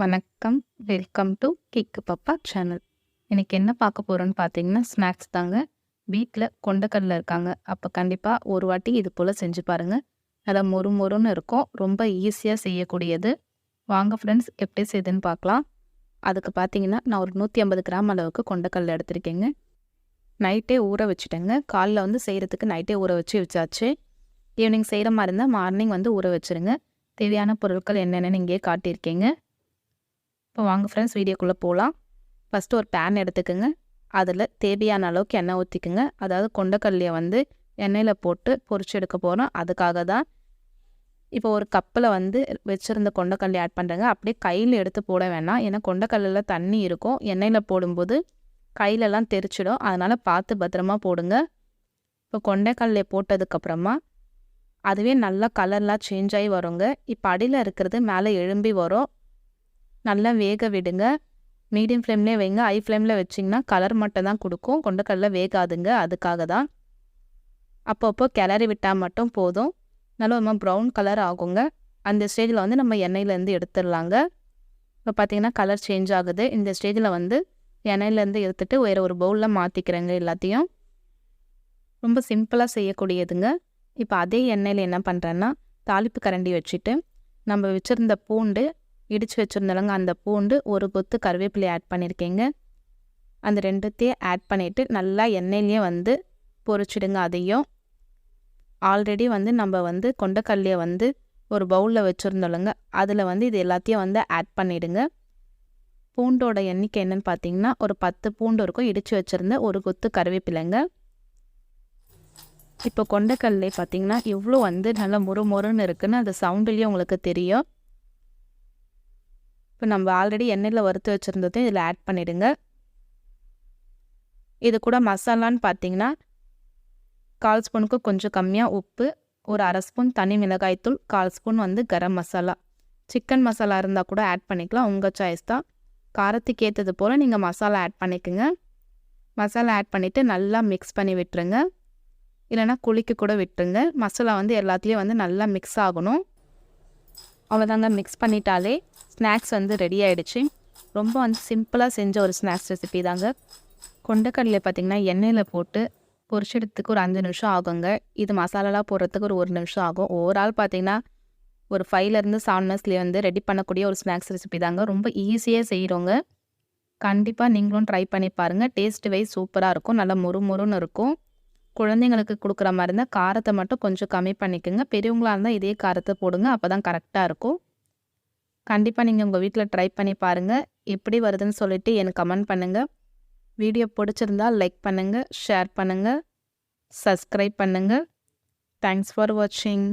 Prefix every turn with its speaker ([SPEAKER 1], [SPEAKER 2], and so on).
[SPEAKER 1] வணக்கம். Welcome to கிக்கு பப்பா சேனல் இன்னைக்கு என்ன பார்க்க போகிறோன்னு பார்த்தீங்கன்னா ஸ்நாக்ஸ் தாங்க. வீட்டில் கொண்டக்கடலை இருக்காங்க. அப்போ கண்டிப்பாக ஒரு வாட்டி இது போல் செஞ்சு பாருங்கள் நல்லா மொறு மொறுன்னு இருக்கும். ரொம்ப ஈஸியாக செய்யக்கூடியது. வாங்க ஃப்ரெண்ட்ஸ் எப்படி செய்யுதுன்னு பார்க்கலாம். அதுக்கு பார்த்தீங்கன்னா நான் ஒரு நூற்றி ஐம்பது கிராம் அளவுக்கு கொண்டக்கடலை எடுத்திருக்கேங்க. நைட்டே ஊற வச்சுட்டேங்க. காலைல வந்து செய்கிறதுக்கு நைட்டே ஊற வச்சு வச்சாச்சு. ஈவினிங் செய்கிற மாதிரி இருந்தால் மார்னிங் வந்து ஊற வச்சுருங்க. தேவையான பொருட்கள் என்னென்னு இங்கேயே காட்டியிருக்கேங்க. இப்போ வாங்க ஃப்ரெண்ட்ஸ் வீடியோக்குள்ளே போகலாம் ஃபஸ்ட்டு ஒரு பேன் எடுத்துக்கோங்க. அதில் தேவையான அளவுக்கு எண்ணெய் ஊற்றிக்குங்க அதாவது கொண்டக்கல்லையை வந்து எண்ணெயில் போட்டு பொரிச்சு எடுக்க போகிறோம் அதுக்காக தான் இப்போ ஒரு கப்பில் வந்து வச்சுருந்த கொண்டக்கல்லி ஆட் பண்ணுறேங்க அப்படியே கையில் எடுத்து போட வேணாம். ஏன்னா கொண்டக்கல்லில் தண்ணி இருக்கும். எண்ணெயில் போடும்போது கையிலலாம் தெரிச்சிடும். அதனால் பார்த்து பத்திரமா போடுங்க. இப்போ கொண்டைக்கல்லை போட்டதுக்கப்புறமா அதுவே நல்லா கலர்லாம் சேஞ்ச் ஆகி வருங்க. இப்போ அடியில் இருக்கிறது மேலே எழும்பி வரும். நல்லா வேக விடுங்க. மீடியம் ஃப்ளேம்லேயே வைங்க. ஹை ஃப்ளேமில் வச்சிங்கன்னா கலர் மட்டும் தான் கொடுக்கும். கொண்டக்கடலை வேகாதுங்க. அதுக்காக தான். அப்பப்போ கிளறி விட்டால் மட்டும் போதும். நல்லா நம்ம ப்ரௌன் கலர் ஆகுங்க. அந்த ஸ்டேஜில் வந்து நம்ம எண்ணெயிலேருந்து எடுத்துடலாங்க. இப்போ பார்த்தீங்கன்னா கலர் சேஞ்ச் ஆகுது. இந்த ஸ்டேஜில் வந்து எண்ணெயிலேருந்து எடுத்துட்டு வேறு ஒரு பவுலில் மாற்றிக்கிறேங்க எல்லாத்தையும். ரொம்ப சிம்பிளாக செய்யக்கூடியதுங்க. இப்போ அதே எண்ணெயில் என்ன பண்ணுறேன்னா தாளிப்பு கரண்டி வச்சுட்டு நம்ம வச்சுருந்த பூண்டு இடித்து வச்சுருந்தலங்க அந்த பூண்டு ஒரு கொத்து கருவேப்பிலை ஆட் பண்ணியிருக்கேங்க அந்த ரெண்டுத்தையும் ஆட் பண்ணிவிட்டு நல்லா எண்ணெயிலேயே வந்து பொரிச்சிடுங்க அதையும். ஆல்ரெடி வந்து நம்ம வந்து கொண்டக்கல்லையை வந்து ஒரு பவுலில் வச்சுருந்தோம்லங்க அதில் வந்து இது எல்லாத்தையும் வந்து ஆட் பண்ணிவிடுங்க பூண்டோட எண்ணிக்கை என்னென்னு பார்த்தீங்கன்னா ஒரு பத்து பூண்டு இருக்கும். இடித்து வச்சுருந்த ஒரு கொத்து கருவேப்பிலைங்க. இப்போ கொண்டக்கல்லே பார்த்தீங்கன்னா இவ்வளோ வந்து நல்லா முறு முறுன்னு இருக்குன்னு அந்த சவுண்டுலேயே உங்களுக்கு தெரியும். இப்போ நம்ம ஆல்ரெடி எண்ணெயில் வறுத்து வச்சுருந்ததையும் இதில் ஆட் பண்ணிவிடுங்க இது கூட மசாலான்னு பார்த்தீங்கன்னா கால் ஸ்பூனுக்கு கொஞ்சம் கம்மியாக உப்பு ஒரு அரை ஸ்பூன் தனி மிளகாய்த்தூள் கால் ஸ்பூன் வந்து கரம் மசாலா. சிக்கன் மசாலா இருந்தால் கூட ஆட் பண்ணிக்கலாம் உங்கள் சாய்ஸ் தான். காரத்துக்கு ஏற்றது போல் நீங்கள் மசாலா ஆட் பண்ணிக்கோங்க. மசாலா ஆட் பண்ணிவிட்டு நல்லா மிக்ஸ் பண்ணி விட்டுருங்க. இல்லைனா குளிக்க கூட விட்டுருங்க. மசாலா வந்து எல்லாத்துலேயும் வந்து நல்லா மிக்ஸ் ஆகணும். அவ்வளோதாங்க மிக்ஸ் பண்ணிட்டாலே ஸ்நாக்ஸ் வந்து ரெடி ஆகிடுச்சு ரொம்ப வந்து சிம்பிளாக செஞ்ச ஒரு ஸ்நாக்ஸ் ரெசிபி தாங்க. கொண்டக்கடலை பார்த்திங்கன்னா எண்ணெயில் போட்டு பொரிச்செடுத்துக்கு ஒரு அஞ்சு நிமிஷம் ஆகுங்க. இது மசாலாலாம் போடுறதுக்கு ஒரு ஒரு நிமிஷம் ஆகும். ஓவரால் பார்த்திங்கன்னா ஒரு ஃபைவ்லேருந்து செவன் மினிட்ஸ்லேயே வந்து ரெடி பண்ணக்கூடிய ஒரு ஸ்நாக்ஸ் ரெசிபி தாங்க. ரொம்ப ஈஸியாக செய்கிறோங்க கண்டிப்பாக நீங்களும் ட்ரை பண்ணி பாருங்கள் டேஸ்ட் வைஸ் சூப்பராக இருக்கும். நல்லா முறு முறுன்னு இருக்கும். குழந்தைங்களுக்கு கொடுக்குற மாதிரி இருந்தால் காரத்தை மட்டும் கொஞ்சம் கம்மி பண்ணிக்கோங்க. பெரியவங்களாக இருந்தால் இதே காரத்தை போடுங்க. அப்போ தான் கரெக்டாக இருக்கும். கண்டிப்பாக நீங்கள் உங்கள் வீட்டில் ட்ரை பண்ணி பாருங்கள் எப்படி வருதுன்னு சொல்லிவிட்டு எனக்கு கமெண்ட் பண்ணுங்கள் வீடியோ பிடிச்சிருந்தால் லைக் பண்ணுங்கள் ஷேர் பண்ணுங்கள் சப்ஸ்கிரைப் பண்ணுங்கள் தேங்க்ஸ் ஃபார் வாட்சிங்